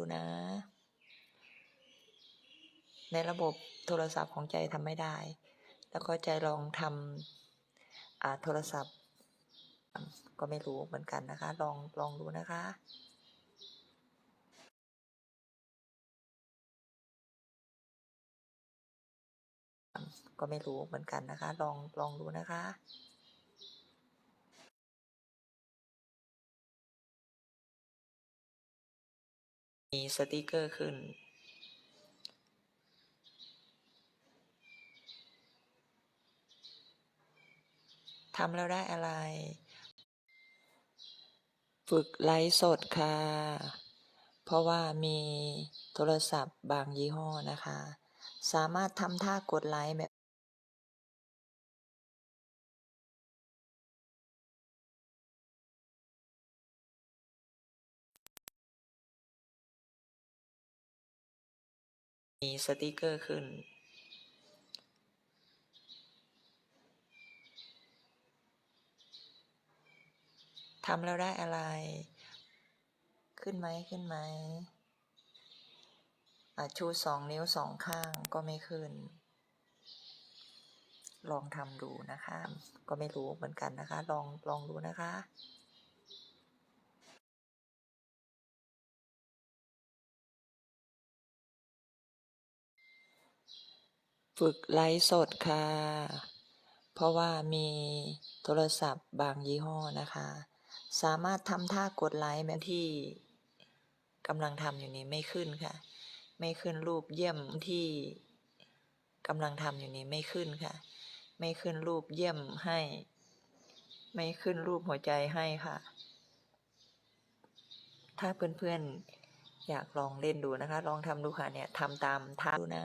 ดูนะ ในระบบโทรศัพท์ของใจทำไม่ได้ แล้วก็ใจลองทำโทรศัพท์ ก็ไม่รู้เหมือนกันนะคะ ลองลองดูนะคะก็ไม่รู้เหมือนกันนะคะ ลองลองดูนะคะ มีสติกเกอร์ขึ้น ทำแล้วได้อะไร ฝึกไลฟ์สดค่ะ เพราะว่ามีโทรศัพท์บางยี่ห้อนะคะ สามารถทำท่ากดไลค์แบบ มีสติกเกอร์ขึ้น ทำแล้วได้อะไร ขึ้นไหมขึ้นไหมอะชูสองนิ้วสองข้างก็ไม่ขึ้น ลองทำดูนะคะ ก็ไม่รู้เหมือนกันนะคะ ลองลองดูนะคะ ฝึกไลฟ์สดค่ะ เพราะว่ามีโทรศัพท์บางยี่ห้อนะคะ สามารถทำท่ากดไลค์แบบที่กำลังทำอยู่นี้ไม่ขึ้นค่ะ ไม่ขึ้นรูปเยี่ยมที่กำลังทำอยู่นี้ไม่ขึ้นค่ะ ไม่ขึ้นรูปเยี่ยมให้ ไม่ขึ้นรูปหัวใจให้ค่ะ ถ้าเพื่อนๆอยากลองเล่นดูนะคะ ลองทำดูค่ะเนี่ยทำตามท่าดูนะ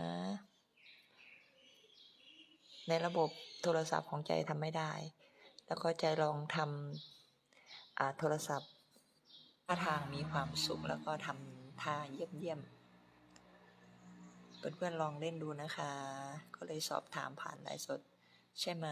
ในระบบโทรศัพท์ของใจทำไม่ได้ แล้วก็ใจลองทำโทรศัพท์ท่าทางมีความสุขแล้วก็ทำท่าเยี่ยมเยี่ยมๆเพื่อนๆลองเล่นดูนะคะ ก็เลยสอบถามผ่านไลฟ์สดใช่ไหม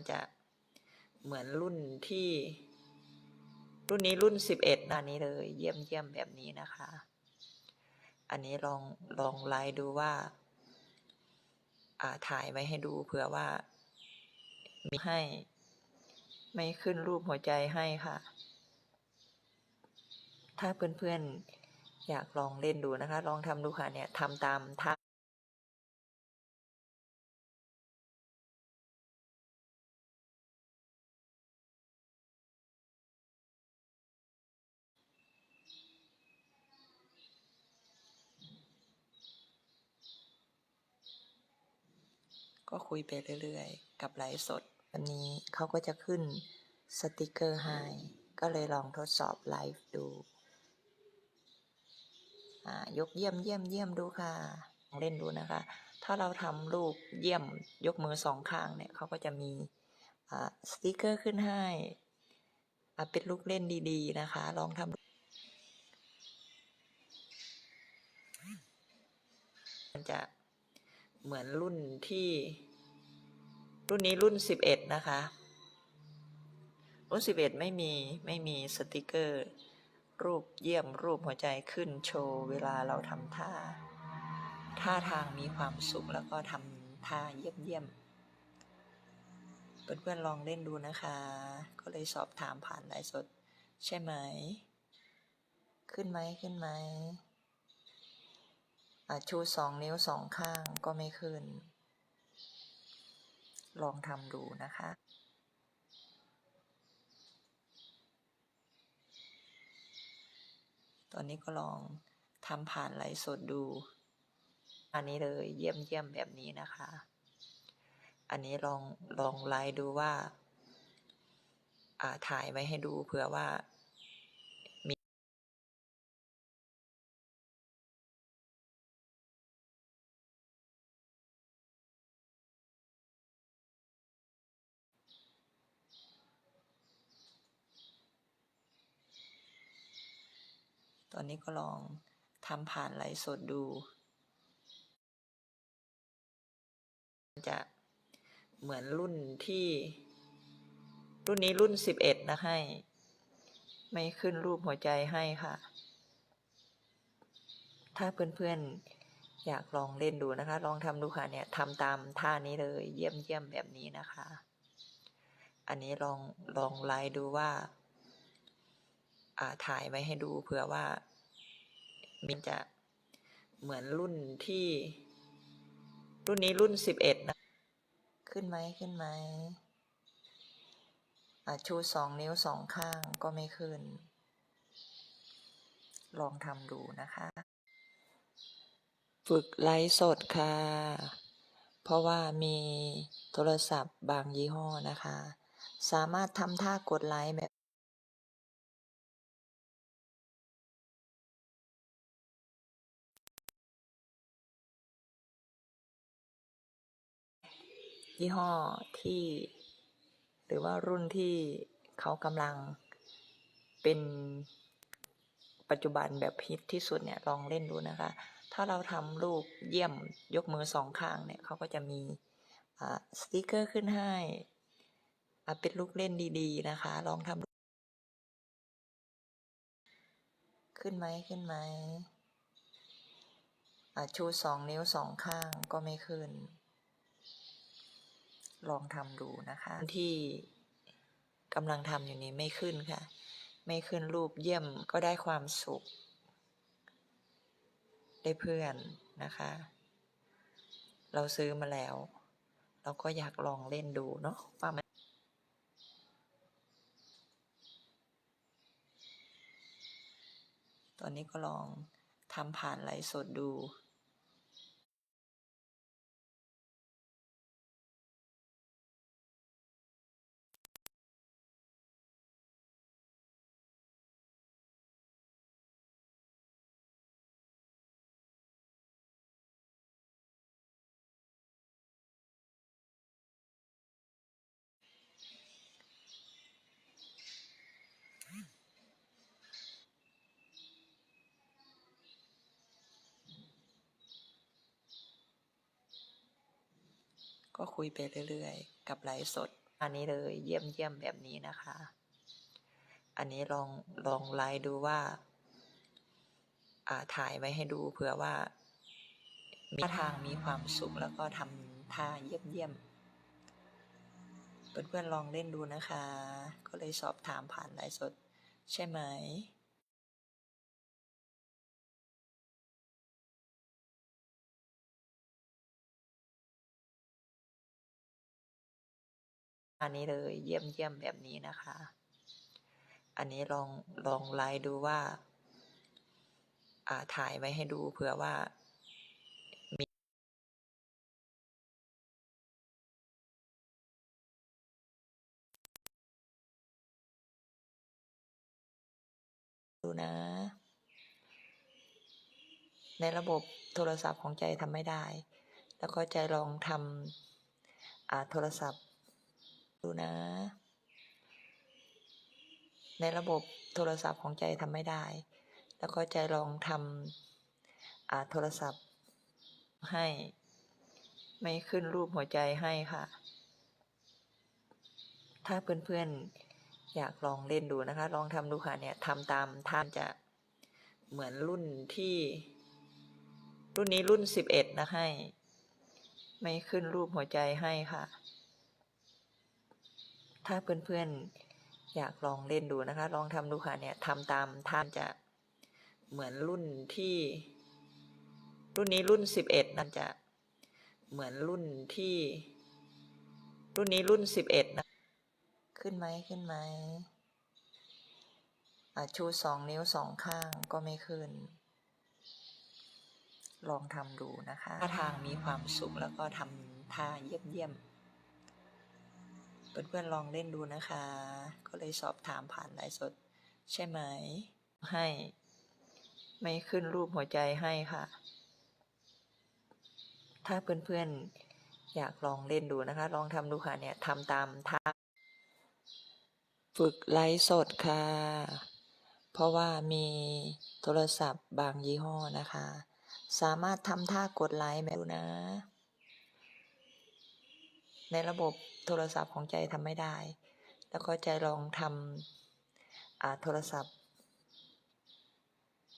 มันจะเหมือนรุ่นที่ รุ่นนี้รุ่นสิบเอ็ดนานี้เลย เยี่ยมเยี่ยมแบบนี้นะคะ อันนี้ลองลองไลน์ดูว่าอ่าถ่ายไว้ให้ดูเผื่อว่า มีให้ ไม่ขึ้นรูปหัวใจให้ค่ะ ถ้าเพื่อนๆอยากลองเล่นดูนะคะ ลองทำดูค่ะเนี่ยทำตามท่า ก็คุยไปเรื่อยๆ กับไลฟ์สด วันนี้เขาก็จะขึ้นสติกเกอร์ให้ก็เลยลองทดสอบไลฟ์ดูอ่ายกเยี่ยมเยี่ยมเยี่ยมดูค่ะลองเล่นดูนะคะ ถ้าเราทำรูปเยี่ยมยกมือสองข้างเนี่ยเขาก็จะมีอ่าสติกเกอร์ขึ้นให้อ่าเป็นลูกเล่นดีๆนะคะ ลองทำมันจะ เหมือนรุ่นที่ รุ่นนี้รุ่นสิบเอ็ดนะคะ รุ่นสิบเอ็ดไม่มีไม่มีสติกเกอร์ รูปเยี่ยมรูปหัวใจขึ้นโชว์เวลาเราทำท่า ท่าทางมีความสุขแล้วก็ทำท่าเยี่ยมเยี่ยมเพื่อนๆลองเล่นดูนะคะ ก็เลยสอบถามผ่านไลฟ์สด ใช่ไหม ขึ้นไหมขึ้นไหม ชูสองนิ้วสองข้างก็ไม่ขึ้น ลองทำดูนะคะตอนนี้ก็ลองทำผ่านไลฟ์สดดู อันนี้เลยเยี่ยมเยี่ยมแบบนี้นะคะ อันนี้ลองลองไลฟ์ดูว่า อ่าถ่ายไว้ให้ดูเผื่อว่า ตอนนี้ก็ลองทำผ่านไลฟ์สดดู จะเหมือนรุ่นที่ รุ่นนี้รุ่นสิบเอ็ดนะให้ ไม่ขึ้นรูปหัวใจให้ค่ะ ถ้าเพื่อนๆ อยากลองเล่นดูนะคะ ลองทำดูค่ะเนี่ยทำตามท่านี้เลยเยี่ยมเยี่ยมแบบนี้นะคะ อันนี้ลองลองไลน์ดูว่า ถ่ายไว้ให้ดูเผื่อว่า มินจะเหมือนรุ่นที่ รุ่นนี้รุ่นสิบเอ็ดนะ ขึ้นไหมขึ้นไหมชูสองนิ้วสองข้างก็ไม่ขึ้น ลองทำดูนะคะ ฝึกไลฟ์สดค่ะ เพราะว่ามีโทรศัพท์บางยี่ห้อนะคะ สามารถทำท่ากดไลค์แบบ ยี่ห้อที่หรือว่ารุ่นที่เขากำลังเป็นปัจจุบันแบบฮิตที่สุดเนี่ยลองเล่นดูนะคะ ถ้าเราทำรูปเยี่ยมยกมือสองข้างเนี่ยเขาก็จะมีสติกเกอร์ขึ้นให้เป็นลูกเล่นดีๆนะคะ ลองทำขึ้นไหมขึ้นไหมชูสองนิ้วสองข้างก็ไม่ขึ้น ลองทำดูนะคะที่กำลังทำอยู่นี้ไม่ขึ้นค่ะ ไม่ขึ้นรูปเยี่ยมก็ได้ความสุข ได้เพื่อนนะคะ เราซื้อมาแล้ว เราก็อยากลองเล่นดูเนาะว่ามันตอนนี้ก็ลองทำผ่านไลฟ์สดดู ก็คุยไปเรื่อยๆ กับไลฟ์สด อันนี้เลยเยี่ยมเยี่ยมแบบนี้นะคะ อันนี้ลองลองไลฟ์ดูว่าอ่าถ่ายไว้ให้ดูเผื่อว่ามีทาทางมีความสุขแล้วก็ทำท่าเยี่ยมเยี่ยมเพื่อนๆลองเล่นดูนะคะ ก็เลยสอบถามผ่านไลฟ์สด ใช่ไหม อันนี้เลยเยี่ยมเยี่ยมแบบนี้นะคะ อันนี้ลองลองไลน์ดูว่า อ่าถ่ายไว้ให้ดูเผื่อว่าดูนะ ในระบบโทรศัพท์ของใจทำไม่ได้ แล้วก็ใจลองทำโทรศัพท์ ดูนะ ในระบบโทรศัพท์ของใจทำไม่ได้ แล้วก็ใจลองทำอ่าโทรศัพท์ให้ ไม่ขึ้นรูปหัวใจให้ค่ะ ถ้าเพื่อนๆ อยากลองเล่นดูนะคะ ลองทำดูค่ะเนี่ยทำตามท่านจะเหมือนรุ่นที่ รุ่นนี้รุ่นสิบเอ็ดนะให้ ไม่ขึ้นรูปหัวใจให้ค่ะ ถ้าเพื่อนๆ อยากลองเล่นดูนะคะ ลองทำดูค่ะเนี่ยทำตามท่านจะเหมือนรุ่นที่ รุ่นนี้รุ่นสิบเอ็ดนั่นจะเหมือนรุ่นที่ รุ่นนี้รุ่นสิบเอ็ดนะ ขึ้นไหมขึ้นไหมชูสองนิ้วสองข้างก็ไม่ขึ้น ลองทำดูนะคะท่าทางมีความสุขแล้วก็ทำท่าเยี่ยมเยี่ยม เพื่อนๆลองเล่นดูนะคะ ก็เลยสอบถามผ่านไลฟ์สด ใช่ไหม ให้ ไม่ขึ้นรูปหัวใจให้ค่ะ ถ้าเพื่อนๆอยากลองเล่นดูนะคะ ลองทำดูค่ะเนี่ยทำตามท่าฝึกไลฟ์สดค่ะ เพราะว่ามีโทรศัพท์บางยี่ห้อนะคะ สามารถทำท่ากดไลค์แบบดูนะ ในระบบ โทรศัพท์ของใจทำไม่ได้ แล้วก็ใจลองทำอ่าโทรศัพท์